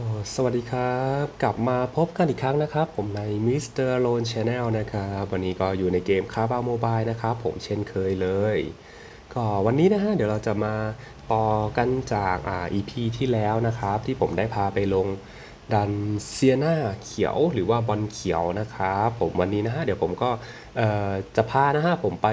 ก็สวัสดีครับ กลับมาพบกันอีกครั้งนะครับ ผมใน Mr. Lone Channel นะครับ วันนี้ก็อยู่ในเกมคาบาโมบายนะครับ ผมเช่นเคยเลย ก็วันนี้นะฮะ เดี๋ยวเราจะมาต่อกันจากอ่า EP ที่แล้วนะครับ ที่ผมได้พาไปลงดันเซียนาเขียวหรือว่าบอลเขียวนะครับผมวันนี้นะฮะ เดี๋ยวผมก็เอ่อจะพานะฮะผมไป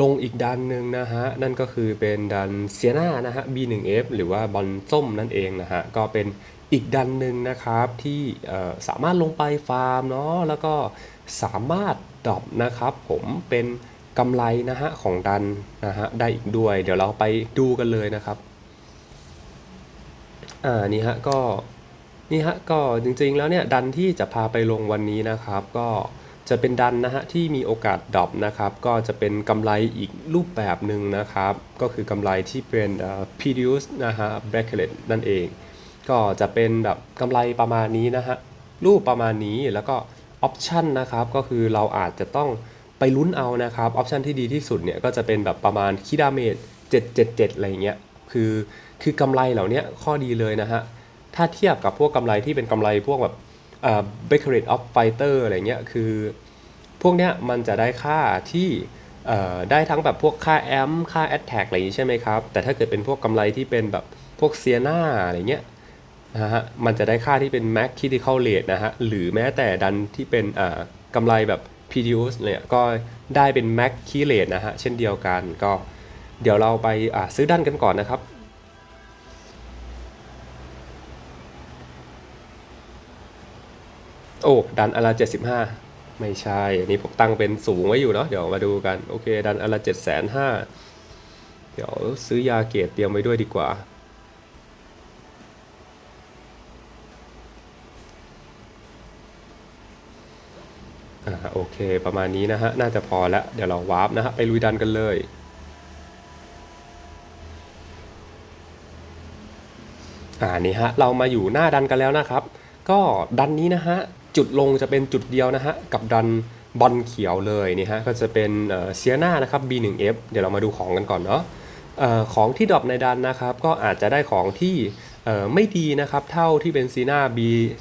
ลงอีกดันหนึ่งนะฮะ นั่นก็คือเป็นดันเซียนานะฮะ B1F หรือว่าบอลส้มนั่นเองนะฮะ ก็เป็นอีกดันหนึ่งนะครับที่สามารถลงไปฟาร์มเนาะแล้วก็สามารถดรอปนะครับผมเป็นกำไรนะฮะของดันนะฮะได้อีกด้วย เดี๋ยวเราไปดูกันเลยนะครับอ่านี่ฮะก็นี่ฮะก็จริงๆแล้วเนี่ยดันที่จะพาไปลงวันนี้นะครับ ก็ จะเป็นดันนะฮะที่มีโอกาสดรอปนะครับ ก็จะเป็นกำไรอีกรูปแบบหนึ่งนะครับ ก็คือกำไรที่เป็นเอ่อ Pedius นะฮะ bracelet นั่นเอง ก็จะเป็นแบบกำไรประมาณนี้นะฮะรูปประมาณนี้แล้วก็ออปชันนะครับ ก็คือเราอาจจะต้องไปลุ้นเอานะครับออปชันที่ดีที่สุดเนี่ยก็จะเป็นแบบประมาณคิดาเมจ777 อะไรเงี้ยคือคือกำไรเหล่านี้ข้อดีเลยนะฮะถ้าเทียบกับพวกกำไรที่เป็นกำไรพวกแบบ เอ่อ b a c k e r a t e of Fighter อะไรเงี้ยคือพวกเนี้ยมันจะได้ค่าที่ได้ทั้งแบบพวกค่าแอมค่า Attack อะไรอย่างนี้ใช่ไหมครับ แต่ถ้าเกิดเป็นพวกกำไรที่เป็นแบบพวกเซียนาอะไรเงี้ยนะฮะมันจะได้ค่าที่เป็น Max Critical Rate นะฮะ หรือแม้แต่ดันที่เป็นอ่ากำไรแบบ PDUs เนี่ยก็ได้เป็น Max Key Rate นะฮะ เช่นเดียวกันก็เดี๋ยวเราไปซื้อดันกันก่อนนะครับ โอ้ ดันอนละเจ็ดสิบห้าไม่ใช่ อันนี้ผมตั้งเป็นสูงไว้อยู่เนาะ เดี๋ยวมาดูกัน โอเค ดันอนละเจ็ดแสนห้าเดี๋ยวซื้อยาเกตเตรียมไว้ด้วยดีกว่า อ่า โอเค ประมาณนี้นะฮะ น่าจะพอแล้ว เดี๋ยวเราวาร์ปนะฮะ ไปลุยดันกันเลยอ่านี่ฮะ เรามาอยู่หน้าดันกันแล้วนะครับ ก็ดันนี้นะฮะ จุดลงจะเป็นจุดเดียวนะฮะกับดันบอลเขียวเลยนี่ฮะก็จะเป็นเซียนานะครับ B1F เดี๋ยวเรามาดูของกันก่อนเนาะออของที่ดรอปในดันนะครับ ก็อาจจะได้ของที่ไม่ดีนะครับ เท่าที่เป็นซีนา B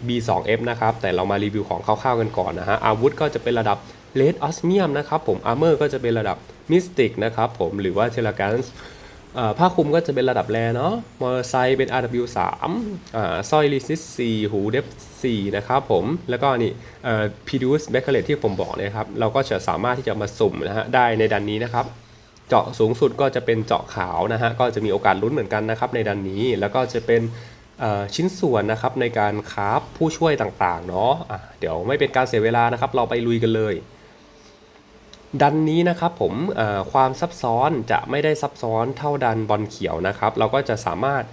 B2F นะครับ แต่เรามารีวิวของคร่าวๆกันก่อนนะฮะอาวุธก็จะเป็นระดับเลดออสเมียมนะครับผมอาร์เมอร์ก็จะเป็นระดับมิสติกนะครับผมหรือว่าเทลกันส์ ผ้าคลุมก็จะเป็นระดับแรเนาะ มอเตอร์ไซค์เป็น RW3 สร้อยลิซิส4หูเดฟ4นะครับผม แล้วก็นี่เอ่อ Pidus b a c k e l e t ที่ผมบอกนะครับ เราก็จะสามารถที่จะมาสุ่มนะฮะได้ในดันนี้นะครับ เจาะสูงสุดก็จะเป็นเจาะขาวนะฮะ ก็จะมีโอกาสลุ้นเหมือนกันนะครับในดันนี้ แล้วก็จะเป็นชิ้นส่วนนะครับในการคราฟผู้ช่วยต่างๆเนาะะเดี๋ยวไม่เป็นการเสียเวลานะครับ เราไปลุยกันเลย ดันนี้นะครับผมความซับซ้อนจะไม่ได้ซับซ้อนเท่าดันบอลเขียวนะครับ เราก็จะสามารถ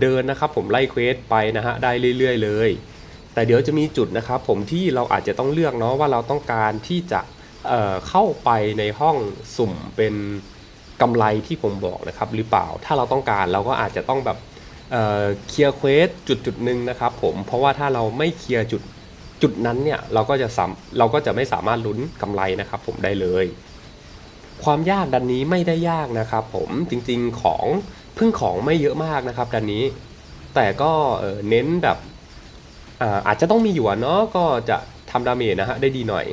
เดินนะครับผมไล่เควสไปนะฮะได้เรื่อย ๆ เลย แต่เดี๋ยวจะมีจุดนะครับผมที่เราอาจจะต้องเลือกเนาะว่าเราต้องการที่จะเเข้าไปในห้องสุ่มเป็นกำไรที่ผมบอกนะครับหรือเปล่าถ้าเราต้องการเราก็อาจจะต้องแบบเเคลียร์เควสจุดจุดหนึ่งนะครับผมเพราะว่าถ้าเราไม่เคลียร์จุด จุดนั้นเนี่ยเราก็จะสาเราก็จะไม่สามารถลุ้นกำไรนะครับ ผมได้เลย ความยากดันนี้ไม่ได้ยากนะครับผมจริงๆของพึ่งของไม่เยอะมากนะครับดันนี้ แต่ก็เน้นแบบอาอาจจะต้องมีหยวนเนาะก็จะทำดาเมจนะฮะได้ดีหน่อย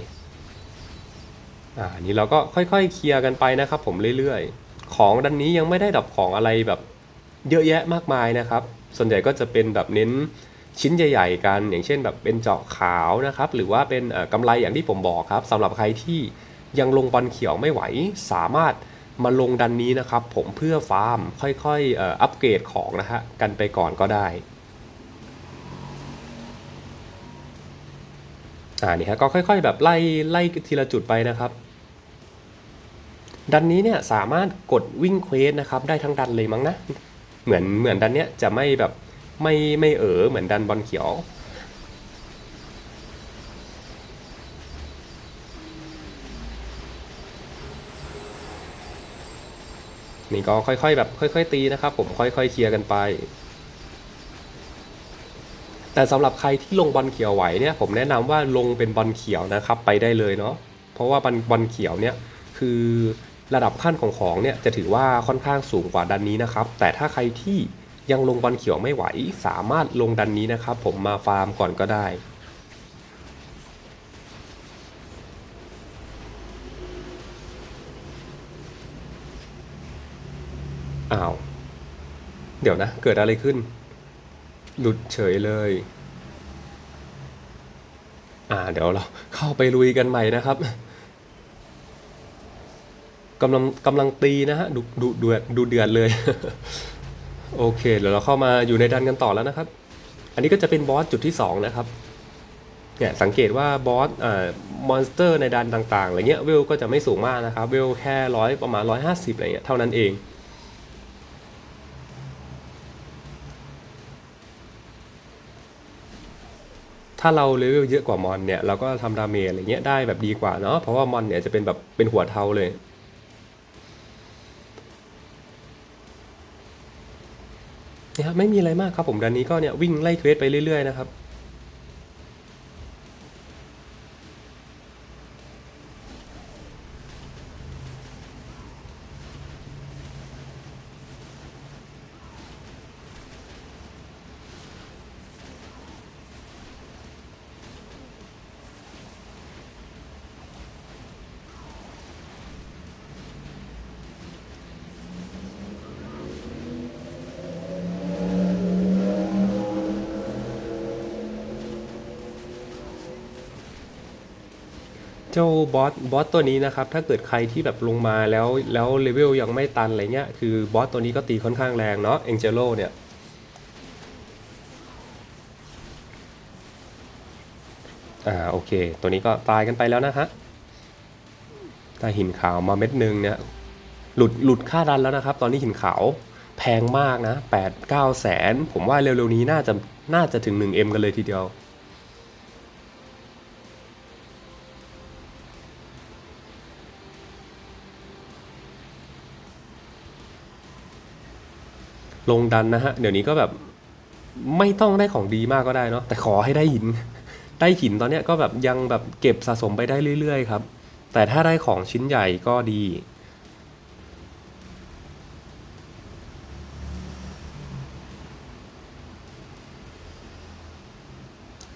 อ่านี่เราก็ค่อยๆเคลียร์กันไปนะครับ ผมเรื่อยๆ ของดันนี้ยังไม่ได้ดับของอะไรแบบเยอะแยะมากมายนะครับ ส่วนใหญ่ก็จะเป็นแบบเน้น ชิ้นใหญ่ ๆ กัน อย่างเช่นแบบเป็นเจาะขาวนะครับ หรือว่าเป็นเอ่อกำไรอย่างที่ผมบอกครับสำหรับใครที่ยังลงบอลเขียวไม่ไหว สามารถมาลงดันนี้นะครับ ผมเพื่อฟาร์มค่อยๆอัปเกรดของนะฮะกันไปก่อนก็ได้อ่านี่ฮะก็ค่อยๆ แบบไล่ไล่ทีละจุดไปนะครับ ดันนี้เนี่ยสามารถกดวิ่งเควสนะครับ ได้ทั้งดันเลยมั้งนะ เหมือนเหมือนดันเนี้ยจะไม่แบบ ไม่ไม่เออเหมือนดันบอลเขียว นี่ก็ค่อยๆแบบค่อย ๆ ตีนะครับ ผมค่อยๆเคลียร์กันไป แต่สำหรับใครที่ลงบอลเขียวไหวเนี่ยผมแนะนำว่าลงเป็นบอลเขียวนะครับ ไปได้เลยเนาะเพราะว่าบอลบอลเขียวเนี่ยคือระดับขั้นของของเนี่ยจะถือว่าค่อนข้างสูงกว่าดันนี้นะครับ แต่ถ้าใครที่ ยังลงบอลเขียวไม่ไหว สามารถลงดันนี้นะครับ ผมมาฟาร์มก่อนก็ได้อ้าว เดี๋ยวนะ เกิดอะไรขึ้น หลุดเฉยเลย อ่า เดี๋ยวเราเข้าไปลุยกันใหม่นะครับกำลังกำลังตีนะฮะ ดูดูเดูดูเดือดเลย โอเคเดี๋ยวเราเข้ามาอยู่ในดันกันต่อแล้วนะครับ อันนี้ก็จะเป็นบอสจุดที่ 2 นะครับเนี่ยสังเกตว่าบอสอ่ามอนสเตอร์ในดันต่างๆอะไรเงี้ยเวลก็จะไม่สูงมากนะครับ เวลแค่ร้อยประมาณ 150อะไรเงี้ยเท่านั้นเอง ถ้าเราเลเวลเยอะกว่ามอนเนี่ยเราก็ทำดาเมจอะไรเงี้ยได้แบบดีกว่าเนาะเพราะว่ามอนเนี่ยจะเป็นแบบเป็นหัวเทาเลย เนี่ยครับไม่มีอะไรมากครับผมดันนี้ก็เนี่ยวิ่งไล่เควสไปเรื่อยๆนะครับ เจ้าบอสบอสตัวนี้นะครับถ้าเกิดใครที่แบบลงมาแล้วแล้วเลเวลยังไม่ตันอะไรเงี้ยคือบอสตัวนี้ก็ตีค่อนข้างแรงเนาะเอ็งเจโ o เนี่ยอ่าโอเค ตัวนี้ก็ตายกันไปแล้วนะฮะถ้าหินขาวมาเม็ดหนึ่งเนี่ยหลุดหลุดค่าดันแล้วนะครับ ตอนนี้หินขาวแพงมากนะ8 9แสนผมว่าเร็วๆนี้น่าจะน่าจะถึง 1M กันเลยทีเดียว ลงดันนะฮะ เดี๋ยวนี้ก็แบบไม่ต้องได้ของดีมากก็ได้เนาะแต่ขอให้ได้หิน ได้หินตอนเนี้ยก็แบบยังแบบเก็บสะสมไปได้เรื่อยๆครับ แต่ถ้าได้ของชิ้นใหญ่ก็ดี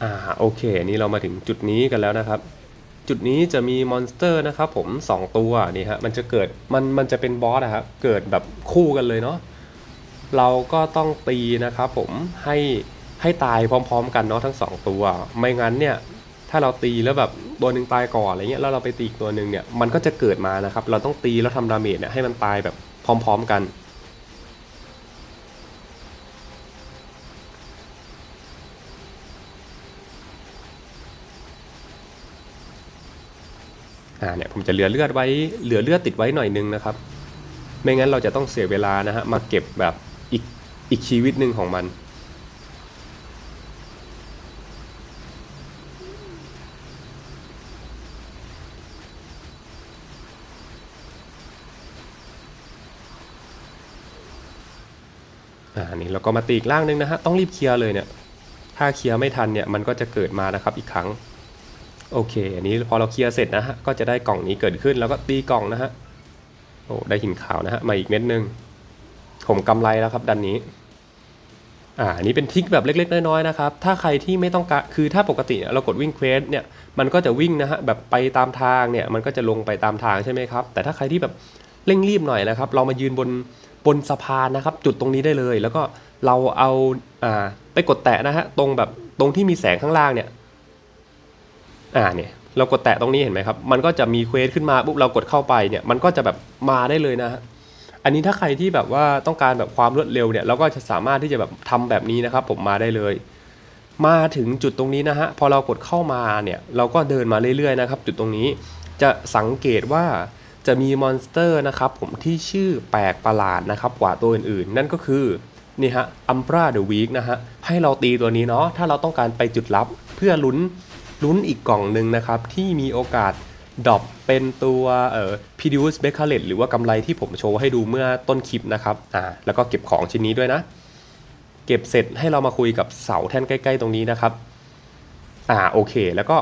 อ่าโอเค นี่เรามาถึงจุดนี้กันแล้วนะครับ จุดนี้จะมีมอนสเตอร์นะครับผม 2 ตัวนี่ฮะมันจะเกิดมันมันจะเป็นบอสนะครับเกิดแบบคู่กันเลยเนาะ เราก็ต้องตีนะครับผมให้ให้ตายพร้อม ๆ กันเนาะทั้ง 2 ตัว ไม่งั้นเนี่ยถ้าเราตีแล้วแบบตัวหนึ่งตายก่อนอะไรเงี้ยแล้วเราไปตีอีกตัวหนึ่งเนี่ยมันก็จะเกิดมานะครับ เราต้องตีแล้วทำดาเมจเนี่ยให้มันตายแบบพร้อม ๆกันอ่าเนี่ยผมจะเหลือเลือดไว้เหลือเลือดติดไว้หน่อยนึงนะครับ ไม่งั้นเราจะต้องเสียเวลานะฮะมาเก็บแบบ อีกชีวิตหนึ่งของมันอ่านี่เราก็มาตีอีกล่างนึงนะฮะ ต้องรีบเคลียร์เลยเนี่ย ถ้าเคลียร์ไม่ทันเนี่ย มันก็จะเกิดมานะครับอีกครั้ง โอเค อันนี้พอเราเคลียร์เสร็จนะฮะ ก็จะได้กล่องนี้เกิดขึ้น แล้วก็ตีกล่องนะฮะ โอ้ ได้หินขาวนะฮะ มาอีกเม็ดหนึง ผมกำไรแล้วครับดันนี้ อ่านี้เป็นทิกแบบเล็ก ๆ น้อยๆนะครับ ถ้าใครที่ไม่ต้องการคือถ้าปกติเนี่ยเรากดวิ่งเควสเนี่ย มันก็จะวิ่งนะฮะแบบไปตามทางเนี่ย มันก็จะลงไปตามทางใช่ไหมครับ แต่ถ้าใครที่แบบเร่งรีบหน่อยนะครับ เรามายืนบนบนสะพานนะครับ จุดตรงนี้ได้เลย แล้วก็เราเอาอ่าไปกดแตะนะฮะตรงแบบตรงที่มีแสงข้างล่างเนี่ย อ่าเนี่ยเรากดแตะตรงนี้เห็นไหมครับ มันก็จะมีเควสขึ้นมาปุ๊บเรากดเข้าไปเนี่ย มันก็จะแบบมาได้เลยนะฮะ อันนี้ถ้าใครที่แบบว่าต้องการแบบความรวดเร็วเนี่ยเราก็จะสามารถที่จะแบบทำแบบนี้นะครับ ผมมาได้เลย มาถึงจุดตรงนี้นะฮะพอเรากดเข้ามาเนี่ยเราก็เดินมาเรื่อยๆนะครับ จุดตรงนี้จะสังเกตว่าจะมีมอนสเตอร์นะครับผมที่ชื่อแปลกประหลาดนะครับกว่าตัวอื่นๆ นั่นก็คือนี่ฮะอัมพราเดอะวีคนะฮะให้เราตีตัวนี้เนาะถ้าเราต้องการไปจุดลับเพื่อลุ้นลุ้นอีกกล่องหนึ่งนะครับที่มีโอกาส ดรอปเป็นตัวเอ่อ p d u s b e c a l e t หรือว่ากำไรที่ผมโชว์ให้ดูเมื่อต้นคลิปนะครับอ่าแล้วก็เก็บของชิ้นนี้ด้วยนะ เก็บเสร็จให้เรามาคุยกับเสาแท่นใกล้ ๆ ตรงนี้นะครับอ่าโอเค แล้วก็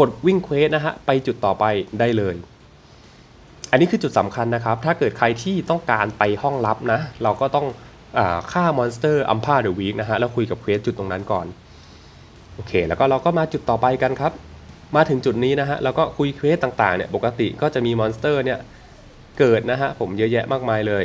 กดวิ่งเควสนะฮะไปจุดต่อไปได้เลย อันนี้คือจุดสำคัญนะครับ ถ้าเกิดใครที่ต้องการไปห้องลับนะ เราก็ต้องอ่าฆ่ามอนสเตอร์อัมพาเดอะวีคนะฮะแล้วคุยกับเควสจุดตรงนั้นก่อนโอเค แล้วก็เราก็มาจุดต่อไปกันครับ มาถึงจุดนี้นะฮะแล้วก็คุยเควสต่างๆเนี่ยปกติก็จะมีมอนสเตอร์เนี่ยเกิดนะฮะผมเยอะแยะมากมายเลย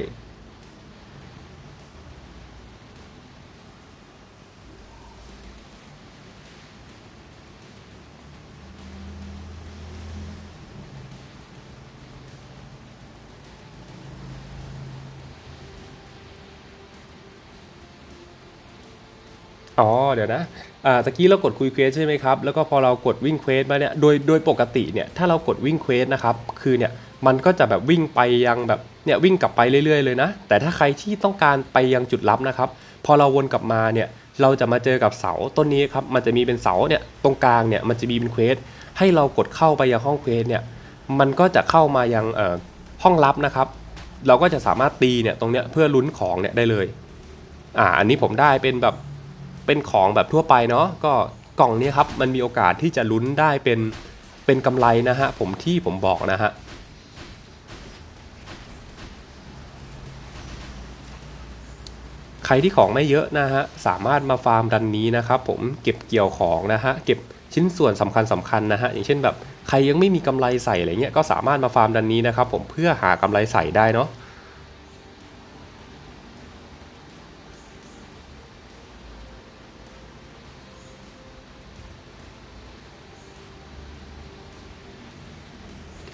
อ๋อเดี๋ยวนะอ่าตะกี้เรากดคุยเควสใช่ไหมครับ แล้วก็พอเรากดวิ่งเควสมาเนี่ย โดยโดยปกติเนี่ย ถ้าเรากดวิ่งเควสนะครับ คือเนี่ย มันก็จะแบบวิ่งไปยังแบบ เนี่ยวิ่งกลับไปเรื่อยๆเลยนะ แต่ถ้าใครที่ต้องการไปยังจุดลับนะครับ พอเราวนกลับมาเนี่ย เราจะมาเจอกับเสาต้นนี้ครับ มันจะมีเป็นเสาเนี่ย ตรงกลางเนี่ย มันจะมีเป็นเควส ให้เรากดเข้าไปยังห้องเควสเนี่ย มันก็จะเข้ามายังเอ่อห้องลับนะครับ เราก็จะสามารถตีเนี่ยตรงเนี้ยเพื่อลุ้นของเนี่ยได้เลย อ่า อันนี้ผมได้เป็นแบบ เป็นของแบบทั่วไปเนาะก็กล่องนี้ครับมันมีโอกาสที่จะลุ้นได้เป็นเป็นกำไรนะฮะผมที่ผมบอกนะฮะใครที่ของไม่เยอะนะฮะสามารถมาฟาร์มดันนี้นะครับผมเก็บเกี่ยวของนะฮะเก็บชิ้นส่วนสำคัญสำคัญนะฮะอย่างเช่นแบบใครยังไม่มีกำไรใส่อะไรเงี้ยก็สามารถมาฟาร์มดันนี้นะครับผมเพื่อหากำไรใส่ได้เนาะ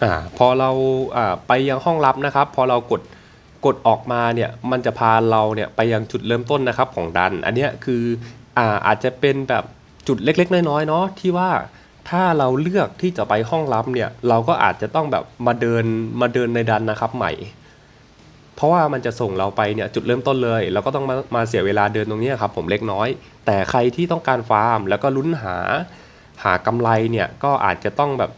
อ่าพอเราอ่าไปยังห้องลับนะครับ พอเรากดกดออกมาเนี่ยมันจะพาเราเนี่ยไปยังจุดเริ่มต้นนะครับของดัน อันนี้คืออ่าอาจจะเป็นแบบจุดเล็กๆ น้อยๆเนาะที่ว่าถ้าเราเลือกที่จะไปห้องลับเนี่ยเราก็อาจจะต้องแบบมาเดินมาเดินในดันนะครับใหม่ เพราะว่ามันจะส่งเราไปเนี่ยจุดเริ่มต้นเลย เราก็ต้องมามาเสียเวลาเดินตรงนี้ครับผมเล็กน้อย แต่ใครที่ต้องการฟาร์ม แล้วก็ลุ้นหาหากำไรเนี่ยก็อาจจะต้องแบบ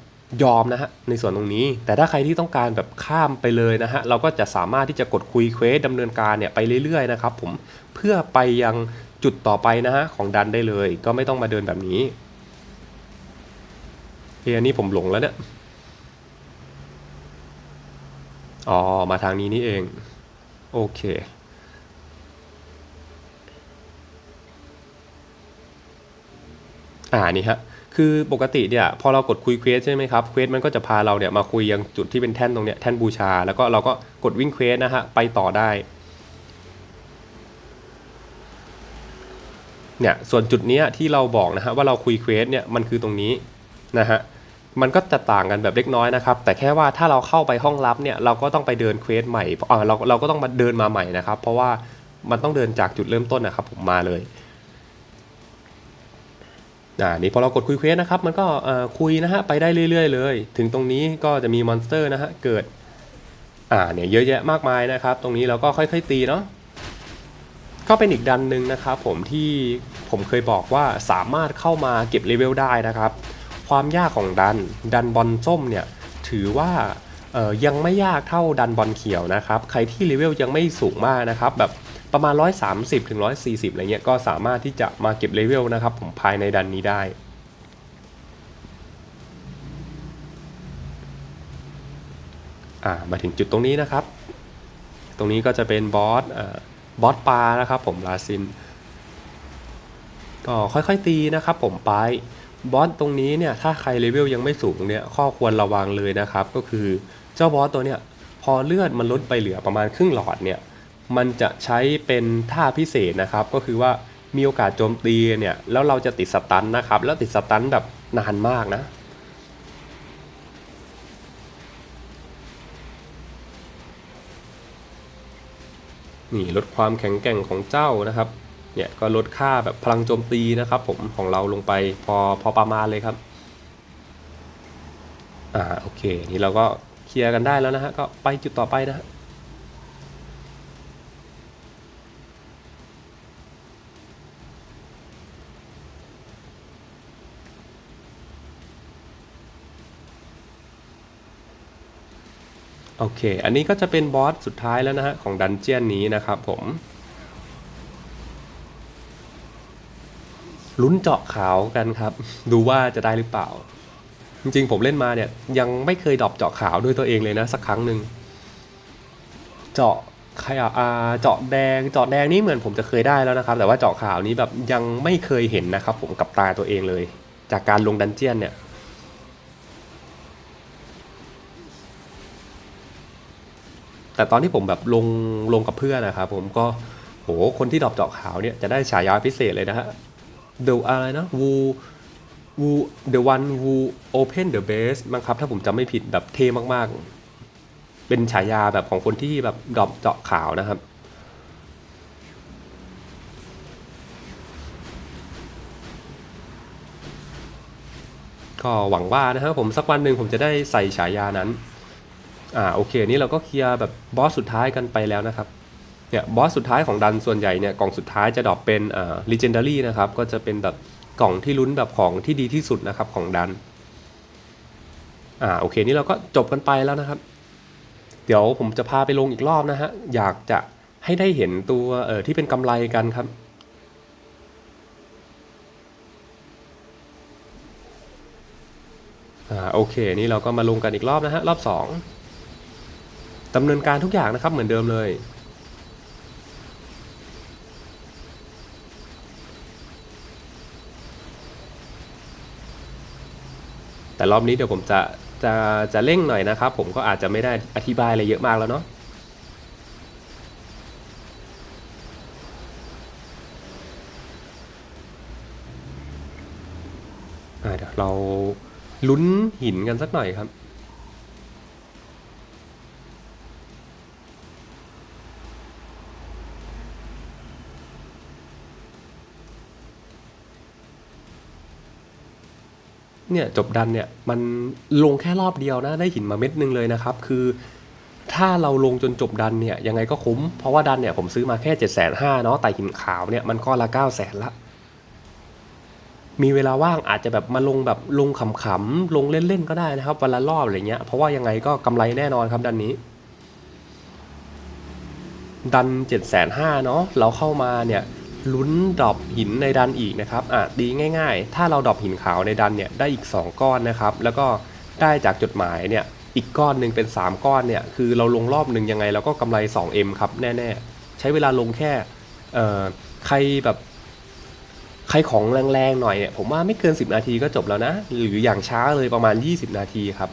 ยอมนะฮะในส่วนตรงนี้ แต่ถ้าใครที่ต้องการแบบข้ามไปเลยนะฮะเราก็จะสามารถที่จะกดคุยเควสดำเนินการเนี่ยไปเรื่อยๆนะครับผมเพื่อไปยังจุดต่อไปนะฮะของดันได้เลย ก็ไม่ต้องมาเดินแบบนี้เฮ้ยอันนี้ผมหลงแล้วเนี่ยอ๋อมาทางนี้นี่เอง โอเคอ่านี่ฮะ คือปกติเนี่ยพอเรากดคุยเควสใช่ไหมครับเควสมันก็จะพาเราเนี่ยมาคุยยังจุดที่เป็นแท่นตรงเนี้ยแท่นบูชา แล้วก็เราก็กดวิ่งเควสนะฮะไปต่อได้เนี่ยส่วนจุดเนี้ยที่เราบอกนะฮะว่าเราคุยเควสเนี่ยมันคือตรงนี้นะฮะมันก็จะต่างกันแบบเล็กน้อยนะครับ แต่แค่ว่าถ้าเราเข้าไปห้องลับเนี่ยเราก็ต้องไปเดินเควสใหม่อ่าเราเราก็ต้องมาเดินมาใหม่นะครับ เพราะว่ามันต้องเดินจากจุดเริ่มต้นนะครับผมมาเลย อ่านี่พอเรากดคุยเควสนะครับ มันก็คุยนะฮะไปได้เรื่อย ๆ เลย ถึงตรงนี้ก็จะมีมอนสเตอร์นะฮะเกิดอ่าเนี่ยเยอะแยะมากมายนะครับ ตรงนี้เราก็ค่อย ๆ ตีเนาะก็เป็นอีกดันหนึ่งนะครับผมที่ผมเคยบอกว่าสามารถเข้ามาเก็บเลเวลได้นะครับ ความยากของดันดันบอลส้มเนี่ยถือว่ายังไม่ยากเท่าดันบอลเขียวนะครับ ใครที่เลเวลยังไม่สูงมากนะครับ แบบ ประมาณ 130ถึง140อะไรเงี้ยก็สามารถที่จะมาเก็บเลเวลนะครับผมภายในดันนี้ได้อ่ามาถึงจุดตรงนี้นะครับ ตรงนี้ก็จะเป็นบอสอ่อบอสปลานะครับผมลาซินก็ค่อยๆตีนะครับผมไปบอสตรงนี้เนี่ยถ้าใครเลเวลยังไม่สูงเนี่ยข้อควรระวังเลยนะครับ ก็คือเจ้าบอสตัวเนี่ยพอเลือดมันลดไปเหลือประมาณครึ่งหลอดเนี่ย มันจะใช้เป็นท่าพิเศษนะครับ ก็คือว่ามีโอกาสโจมตีเนี่ยแล้วเราจะติดสตันนะครับ แล้วติดสตันแบบนานมากนะ นี่ลดความแข็งแกร่งของเจ้านะครับเนี่ยก็ลดค่าแบบพลังโจมตีนะครับผมของเราลงไปพอพอประมาณเลยครับอ่าโอเค นี่เราก็เคลียร์กันได้แล้วนะฮะก็ไปจุดต่อไปนะฮะ โอเค อันนี้ก็จะเป็นบอสสุดท้ายแล้วนะฮะ ของดันเจียนนี้นะครับผม ลุ้นเจาะขาวกันครับ ดูว่าจะได้หรือเปล่า จริงๆผมเล่นมาเนี่ย ยังไม่เคยดรอปเจาะขาวด้วยตัวเองเลยนะ สักครั้งหนึ่ง เจาะใครอะอ่าเจาะแดง เจาะแดงนี่เหมือนผมจะเคยได้แล้วนะครับ แต่ว่าเจาะขาวนี้แบบยังไม่เคยเห็นนะครับ ผมกับตาตัวเองเลย จากการลงดันเจียนเนี่ย แต่ตอนที่ผมแบบลงลงกับเพื่อนนะครับผมก็โหคนที่ดรอปเจาะขาวเนี่ยจะได้ฉายาพิเศษเลยนะฮะเดอะไรนะวูวูเดวันวูโอเพนเดอะเบสมั้งครับ ถ้าผมจำไม่ผิดแบบเท่มากๆ เป็นฉายาแบบของคนที่แบบดรอปเจาะขาวนะครับ ก็หวังว่านะครับผมสักวันหนึ่งผมจะได้ใส่ฉายานั้น อ่าโอเคนี่เราก็เคลียร์แบบบอสสุดท้ายกันไปแล้วนะครับเนี่ยบอสสุดท้ายของดันส่วนใหญ่เนี่ยกล่องสุดท้ายจะดรอปเป็นอ่า legendary นะครับก็จะเป็นแบบกล่องที่ลุ้นแบบของที่ดีที่สุดนะครับของดันอ่าโอเคนี่เราก็จบกันไปแล้วนะครับ เดี๋ยวผมจะพาไปลงอีกรอบนะฮะอยากจะให้ได้เห็นตัวเอ่อที่เป็นกำไรกันครับอ่าโอเคนี่เราก็มาลงกันอีกรอบนะฮะรอบสอง ดำเนินการทุกอย่างนะครับเหมือนเดิมเลยแต่รอบนี้เดี๋ยวผมจะจะจะเร่งหน่อยนะครับ ผมก็อาจจะไม่ได้อธิบายอะไรเยอะมากแล้วเนาะเดี๋ยวเราลุ้นหินกันสักหน่อยครับ เนี่ยจบดันเนี่ยมันลงแค่รอบเดียวนะได้หินมาเม็ดนึงเลยนะครับ คือถ้าเราลงจนจบดันเนี่ยยังไงก็คุ้ม เพราะว่าดันเนี่ยผมซื้อมาแค่เจ็ดแสนห้าเนาะแต่หินขาวเนี่ยมันก็ละเก้าแสนละ มีเวลาว่างอาจจะแบบมาลงแบบลงขำๆลงเล่นๆก็ได้นะครับวันละรอบอะไรเงี้ยเพราะว่ายังไงก็กำไรแน่นอนครับดันนี้ ดัน7จ็ดแสนห้าเนาะเราเข้ามาเนี่ย ลุ้นดรอปหินในดันอีกนะครับอะดีง่าย ๆ ถ้าเราดรอปหินขาวในดันเนี่ยได้อีก 2 ก้อนนะครับ แล้วก็ได้จากจดหมายเนี่ยอีกก้อนหนึ่งเป็น 3 ก้อนเนี่ยคือเราลงรอบหนึ่งยังไงเราก็กำไร 2M ครับแน่ๆ ใช้เวลาลงแค่เอ่อใครแบบใครของแรงๆหน่อยเนี่ยผมว่าไม่เกิน 10 นาทีก็จบแล้วนะ หรืออย่างช้าเลยประมาณ 20 นาทีครับ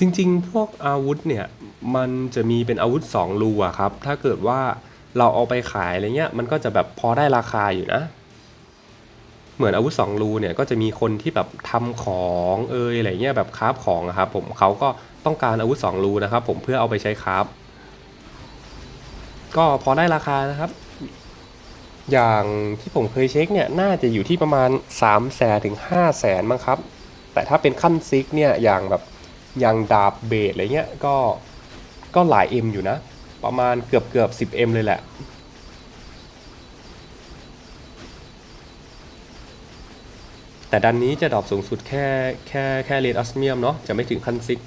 จริงๆ พวกอาวุธเนี่ยมันจะมีเป็นอาวุธ 2 รูอะครับ ถ้าเกิดว่าเราเอาไปขายอะไรเงี้ยมันก็จะแบบพอได้ราคาอยู่นะ เหมือนอาวุธ 2 รูเนี่ยก็จะมีคนที่แบบทำของเอยอะไรเงี้ยแบบคราฟของอะครับผมเขาก็ต้องการอาวุธ 2 รูนะครับ ผมเพื่อเอาไปใช้คราฟก็พอได้ราคานะครับ อย่างที่ผมเคยเช็คเนี่ยน่าจะอยู่ที่ประมาณ3 0 0แสนถึง5 0 0แสนมั้งครับ แต่ถ้าเป็นขั้นซิกเนี่ยอย่างแบบ อย่างดาบเบสอะไรเงี้ยก็ก็หลาย M อยู่นะ ประมาณเกือบเกือบ 10M เลยแหละ แต่ดันนี้จะดรอปสูงสุดแค่แค่แค่เลดออสเมียมเนาะจะไม่ถึงขั้นซิก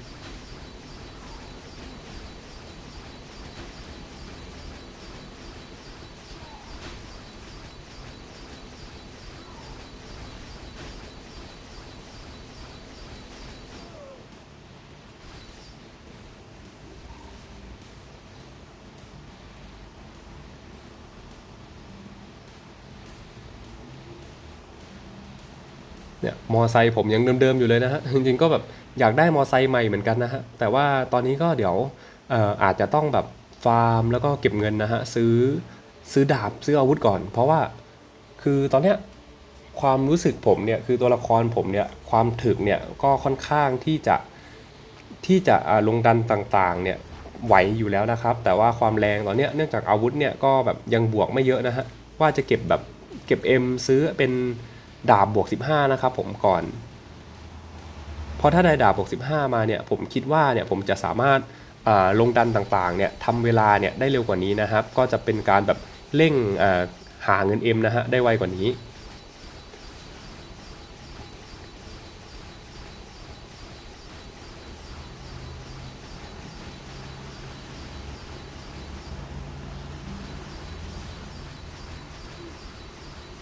เนี่ยมอไซค์ผมยังเดิมๆอยู่เลยนะฮะจริงๆก็แบบอยากได้มอไซค์ใหม่เหมือนกันนะฮะแต่ว่าตอนนี้ก็เดี๋ยวอาจจะต้องแบบฟาร์มแล้วก็เก็บเงินนะฮะซื้อซื้อดาบซื้ออาวุธก่อน เพราะว่าคือตอนเนี้ยความรู้สึกผมเนี่ยคือตัวละครผมเนี่ยความถึกเนี่ยก็ค่อนข้างที่จะที่จะลงดันต่างๆเนี่ยไหวอยู่แล้วนะครับ แต่ว่าความแรงตอนเนี้ยเนื่องจากอาวุธเนี่ยก็แบบยังบวกไม่เยอะนะฮะว่าจะเก็บแบบเก็บ M ซื้อเป็น ดาบบวก 15 นะครับผมก่อนเพราะถ้าได้ดาบบวก 15 มาเนี่ยผมคิดว่าเนี่ยผมจะสามารถลงดันต่างๆเนี่ยทำเวลาเนี่ยได้เร็วกว่านี้นะครับ ก็จะเป็นการแบบเร่งหาเงิน M นะฮะได้ไวกว่านี้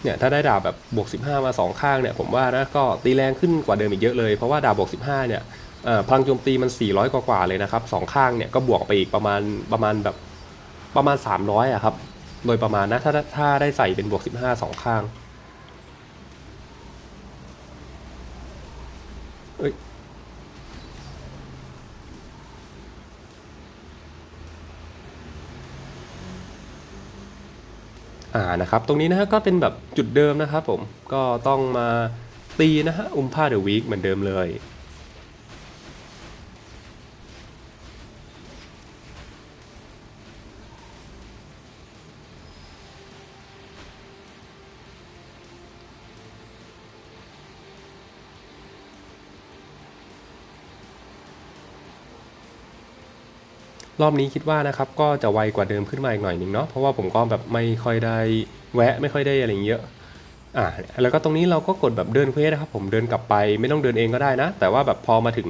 เนี่ยถ้าได้ดาบแบบบวก 15 มา 2 ข้างเนี่ยผมว่านะก็ตีแรงขึ้นกว่าเดิมอีกเยอะเลย เพราะว่าดาบบวก 15 เนี่ยพลังโจมตีมัน 400 กว่าๆเลยนะครับสองข้างเนี่ยก็บวกไปอีกประมาณประมาณแบบประมาณ 300อะครับโดยประมาณนะถ้าถ้าได้ใส่เป็นบวก 15สองข้าง อ่านะครับตรงนี้นะฮะก็เป็นแบบจุดเดิมนะครับผมก็ต้องมาตีนะฮะอุมพาเดอะวีคเหมือนเดิมเลย รอบนี้คิดว่านะครับก็จะไวกว่าเดิมขึ้นมาอีกหน่อยหนึ่งเนาะเพราะว่าผมก็แบบไม่ค่อยได้แวะไม่ค่อยได้อะไรเงี้ยอะอ่าแล้วก็ตรงนี้เราก็กดแบบเดินเควสนะครับผมเดินกลับไปไม่ต้องเดินเองก็ได้นะ แต่ว่าแบบพอมาถึง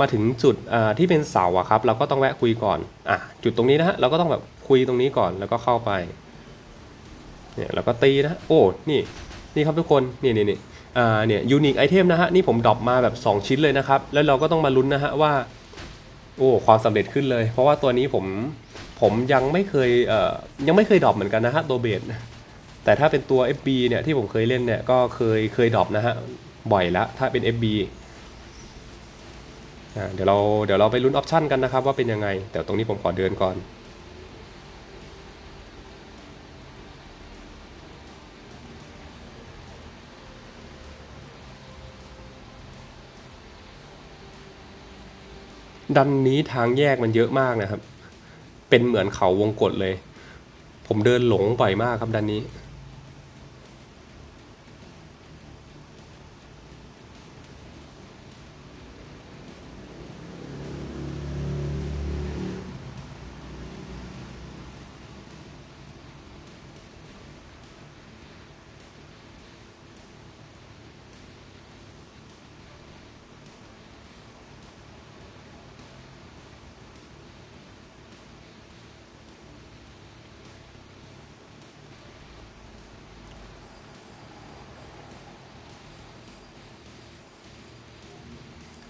มาถึงจุดอ่าที่เป็นเสาอะครับ เราก็ต้องแวะคุยก่อนอะจุดตรงนี้นะฮะเราก็ต้องแบบคุยตรงนี้ก่อนแล้วก็เข้าไปเนี่ยเราก็ตีนะฮะโอ้นี่นี่ครับทุกคนนี่นี่นี่อ่าเนี่ยยูนิคไอเทมนะฮะนี่ผมดรอปมาแบบ 2 ชิ้นเลยนะครับ แล้วเราก็ต้องมาลุ้นนะฮะว่า โอ้ความสำเร็จขึ้นเลย เพราะว่าตัวนี้ผมผมยังไม่เคยเอ่อยังไม่เคยดรอปเหมือนกันนะฮะตัวเบสแต่ถ้าเป็นตัว FB เนี่ยที่ผมเคยเล่นเนี่ยก็เคยเคยดรอปนะฮะบ่อยละถ้าเป็น FB อ่าเดี๋ยวเราเดี๋ยวเราไปลุ้นออปชันกันนะครับว่าเป็นยังไงแต่ตรงนี้ผมขอเดินก่อน ดันนี้ทางแยกมันเยอะมากนะครับ เป็นเหมือนเขาวงกฏเลย ผมเดินหลงบ่อยมากครับดันนี้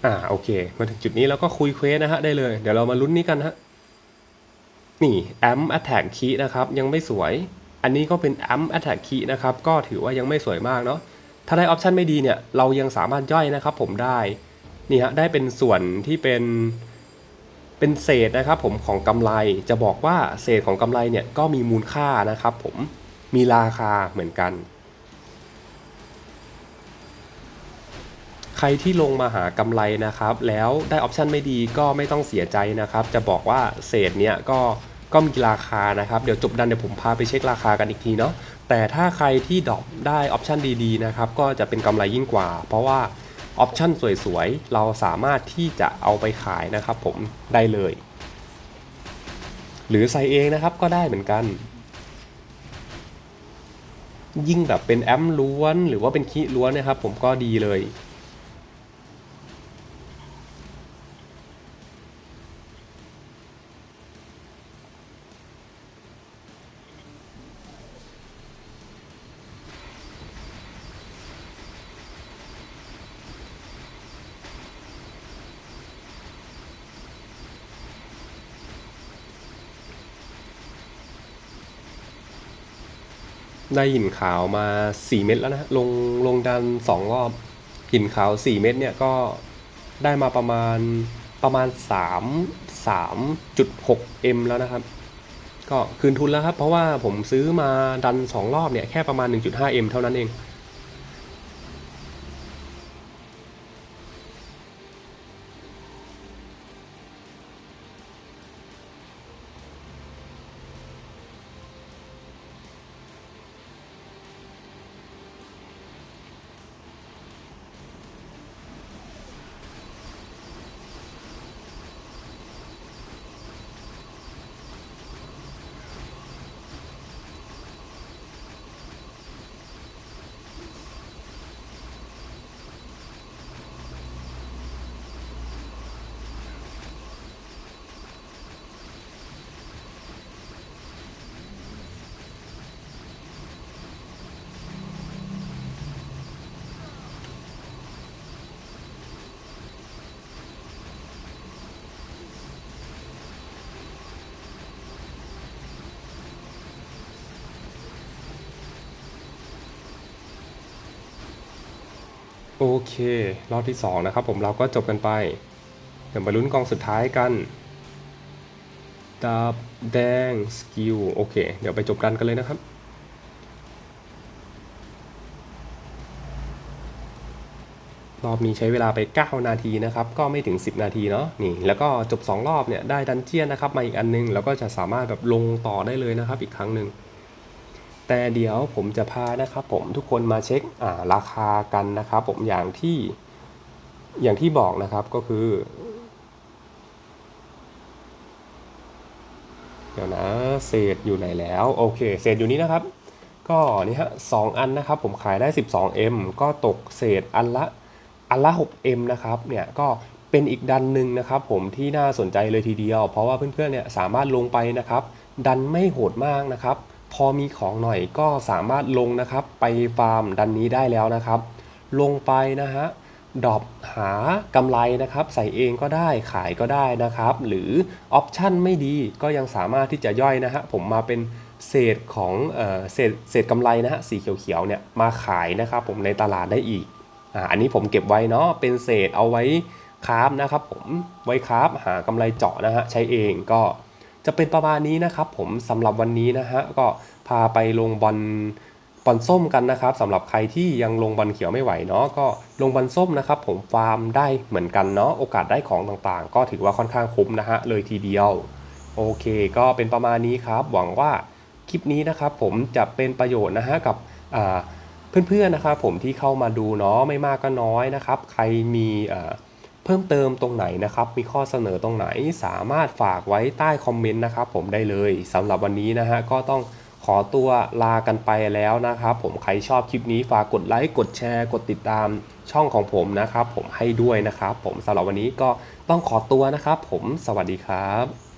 อ่าโอเค มาถึงจุดนี้แล้วก็คุยเควสนะฮะได้เลย เดี๋ยวเรามาลุ้นนี้กันฮะ นี่แอม Attack Key นะครับ ยังไม่สวย อันนี้ก็เป็นแอม Attack Key นะครับ ก็ถือว่ายังไม่สวยมากเนาะ ถ้าได้ออปชันไม่ดีเนี่ย เรายังสามารถย่อยนะครับ ผมได้ นี่ฮะได้เป็นส่วนที่เป็นเป็นเศษนะครับผมของกำไรจะบอกว่าเศษของกำไรเนี่ยก็มีมูลค่านะครับผมมีราคาเหมือนกัน ใครที่ลงมาหากำไรนะครับ แล้วได้ออปชันไม่ดีก็ไม่ต้องเสียใจนะครับ จะบอกว่าเศษเนี้ยก็ก็มีราคานะครับ เดี๋ยวจบดันเดี๋ยวผมพาไปเช็คราคากันอีกทีเนาะแต่ถ้าใครที่ดรอปได้ออปชันดีๆนะครับก็จะเป็นกำไรยิ่งกว่า เพราะว่าออปชันสวยๆ เราสามารถที่จะเอาไปขายนะครับผมได้เลย หรือใส่เองนะครับก็ได้เหมือนกัน ยิ่งแบบเป็นแอมล้วนหรือว่าเป็นคีล้วนนะครับผมก็ดีเลย ได้หินขาวมา 4 เม็ดแล้วนะลงลงดัน 2 รอบ หินขาว 4 เม็ดเนี่ยก็ได้มาประมาณประมาณ 3 3.6 M แล้วนะครับ ก็คืนทุนแล้วครับ เพราะว่าผมซื้อมาดัน 2 รอบเนี่ยแค่ประมาณ 1.5 M เท่านั้นเอง โอเค รอบที่ 2 นะครับผมเราก็จบกันไป เดี๋ยวมาลุ้นกองสุดท้ายกันดาบแดงสกิลโอเค เดี๋ยวไปจบกันกันเลยนะครับ รอบนี้ใช้เวลาไป 9 นาทีนะครับ ก็ไม่ถึง 10 นาทีเนาะนี่ แล้วก็จบ 2 รอบเนี่ยได้ดันเจียนนะครับมาอีกอันนึง แล้วก็จะสามารถแบบลงต่อได้เลยนะครับอีกครั้งหนึ่ง แต่เดี๋ยวผมจะพานะครับผมทุกคนมาเช็คราคากันนะครับผมอย่างที่อย่างที่บอกนะครับก็คือ เดี๋ยวนะเศษอยู่ไหนแล้วโอเคเศษอยู่นี้นะครับ ก็นี่ฮะสองอันนะครับผมขายได้ 12M ก็ตกเศษอันละอันละ 6M นะครับเนี่ยก็เป็นอีกดันหนึ่งนะครับผมที่น่าสนใจเลยทีเดียว เพราะว่าเพื่อนๆเนี่ยสามารถลงไปนะครับ ดันไม่โหดมากนะครับ พอมีของหน่อยก็สามารถลงนะครับ ไปฟาร์มดันนี้ได้แล้วนะครับ ลงไปนะฮะดรอปหากำไรนะครับ ใส่เองก็ได้ขายก็ได้นะครับ หรือออปชั่นไม่ดีก็ยังสามารถที่จะย่อยนะฮะผมมาเป็นเศษของเออเศษเศษกำไรนะฮะสีเขียวๆเนี่ยมาขายนะครับผมในตลาดได้อีกอ่าอันนี้ผมเก็บไว้เนาะเป็นเศษเอาไว้คราฟนะครับผมไว้คราฟหากำไรเจาะนะฮะใช้เองก็ จะเป็นประมาณนี้นะครับ ผมสำหรับวันนี้นะฮะก็พาไปลงบอลบอลส้มกันนะครับสำหรับใครที่ยังลงบอลเขียวไม่ไหวเนาะก็ลงบอลส้มนะครับ ผมฟาร์มได้เหมือนกันเนาะโอกาสได้ของต่างๆ ก็ถือว่าค่อนข้างคุ้มนะฮะเลยทีเดียว โอเค ก็เป็นประมาณนี้ครับ หวังว่าคลิปนี้นะครับ ผมจะเป็นประโยชน์นะฮะกับเพื่อนๆนะครับ ผมที่เข้ามาดูเนาะไม่มากก็น้อยนะครับ ใครมีอ่า พิ่มเติมตรงไหนนะครับ มีข้อเสนอตรงไหนสามารถฝากไว้ใต้คอมเมนต์นะครับผมได้เลยสำหรับวันนี้นะฮะก็ต้องขอตัวลากันไปแล้วนะครับ ผมใครชอบคลิปนี้ฝากกดไลค์กดแชร์กดติดตามช่องของผมนะครับ ผมให้ด้วยนะครับ ผมสำหรับวันนี้ก็ต้องขอตัวนะครับ ผมสวัสดีครับ